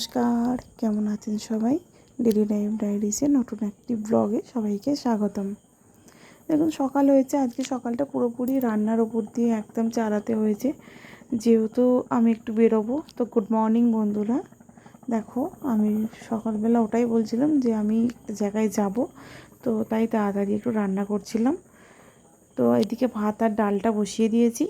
নমস্কার, কেমন আছেন সবাই? ডেলি লাইফ ডায়েরিসে নতুন একটি ব্লগে সবাইকে স্বাগতম। দেখুন, সকাল হয়েছে, আজকে সকালটা পুরোপুরি রান্নার ওপর দিয়ে একদম চালাতে হয়েছে। যেহেতু আমি একটু বেরোবো, তো গুড মর্নিং বন্ধুরা। দেখো, আমি সকালবেলা ওটাই বলছিলাম যে আমি একটা জায়গায় যাব, তো তাই তাড়াতাড়ি একটু রান্না করছিলাম। তো এদিকে ভাত আর ডালটা বসিয়ে দিয়েছি।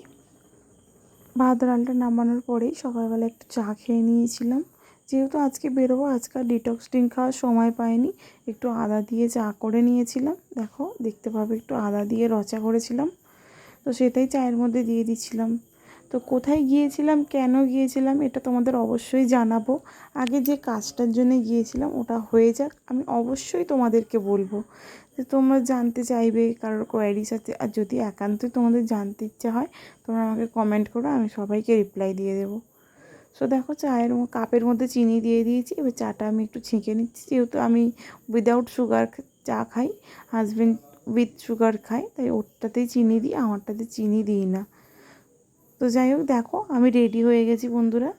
ভাত, ডালটা নামানোর পরেই সকালবেলা একটু চা খেয়ে নিয়েছিলাম। যেহেতু আজকে বেরোবো, আজকে ডিটক্স ড্রিঙ্ক খাওয়ার সময় পাইনি। একটু আদা দিয়ে চা করে নিয়েছিলাম। দেখো, দেখতে পাবে, একটু আদা দিয়ে রচা করেছিলাম। তো সেটাই চায়ের মধ্যে দিয়ে দিচ্ছিলাম তো কোথায় গিয়েছিলাম, কেন গিয়েছিলাম, এটা তোমাদের অবশ্যই জানাব। আগে যে কাজটার জন্য গিয়েছিলাম, ওটা হয়ে যাক। আমি অবশ্যই তোমাদেরকে বলব যে তোমরা জানতে চাইবে, কারোর কোয়ারিস আছে আর যদি একান্তই তোমাদের জানতে ইচ্ছা হয়, তোমরা আমাকে কমেন্ট করো, আমি সবাইকে রিপ্লাই দিয়ে দেবো। সো দেখো চায়ের কাপের মধ্যে চিনি দিয়ে দিয়েছি। এবার চাটা আমি একটু ছেঁকে নিচ্ছি। যেহেতু আমি উইদাউট সুগার চা খাই হাজব্যান্ড উইথ সুগার খাই তাই ওরটাতেই চিনি দিই, আমারটাতে চিনি দিই না। তো যাই হোক, দেখো আমি রেডি হয়ে গেছি বন্ধুরা।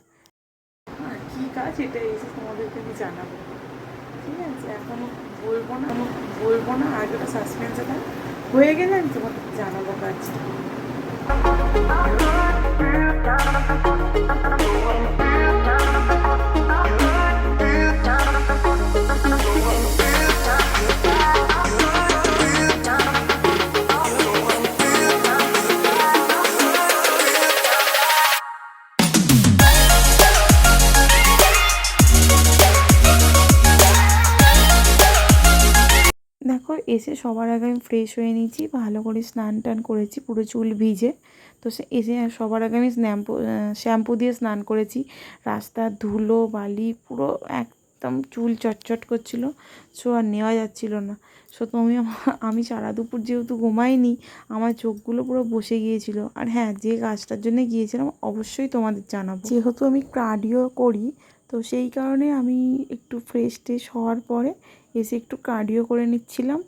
কী কাজ এটা এসে তোমাদেরকে আমি জানাব। ঠিক আছে এখনও বলব না, এখনও বলব না আগে ওটা সাসপেন্সে হয়ে গেলে আমি তোমাদের জানাব কাজটা। এসে সবার আগে আমি ফ্রেশ হয়ে নিয়েছি, ভালো করে স্নান টান করেছি, পুরো চুল ভিজে। তো সে এসে সবার আগে আমি স্ন্যাম্পু শ্যাম্পু দিয়ে স্নান করেছি। রাস্তার ধুলো, বালি, পুরো একদম চুল চটচট করছিল। সো আর নেওয়া যাচ্ছিল না। সো তুমি আমি সারা দুপুর যেহেতু ঘুমাইনি, আমার চোখগুলো পুরো বসে গিয়েছিল। আর হ্যাঁ যে কাজটার জন্য গিয়েছিলাম, অবশ্যই তোমাদের জানাব। যেহেতু আমি কার্ডিও করি, তো সেই কারণে আমি একটু ফ্রেশ ট্রেশ হওয়ার পরে এসে একটু কার্ডিও করে নিচ্ছিলাম।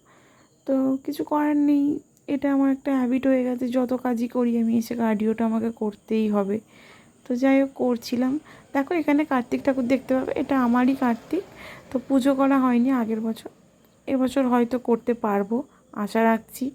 তো কিছু করার নেই। এটা আমার একটা হ্যাবিট হয়ে গেছে। যত কাজই করি আমি, এসে কার্ডিওটা আমাকে করতেই হবে। তো যাই হোক, করছিলাম। দেখো, এখানে কার্তিক ঠাকুর দেখতে পাবে। এটা আমারই কার্তিক। তো পুজো করা হয়নি আগের বছর। এবছর হয়তো করতে পারব। আশা রাখছি।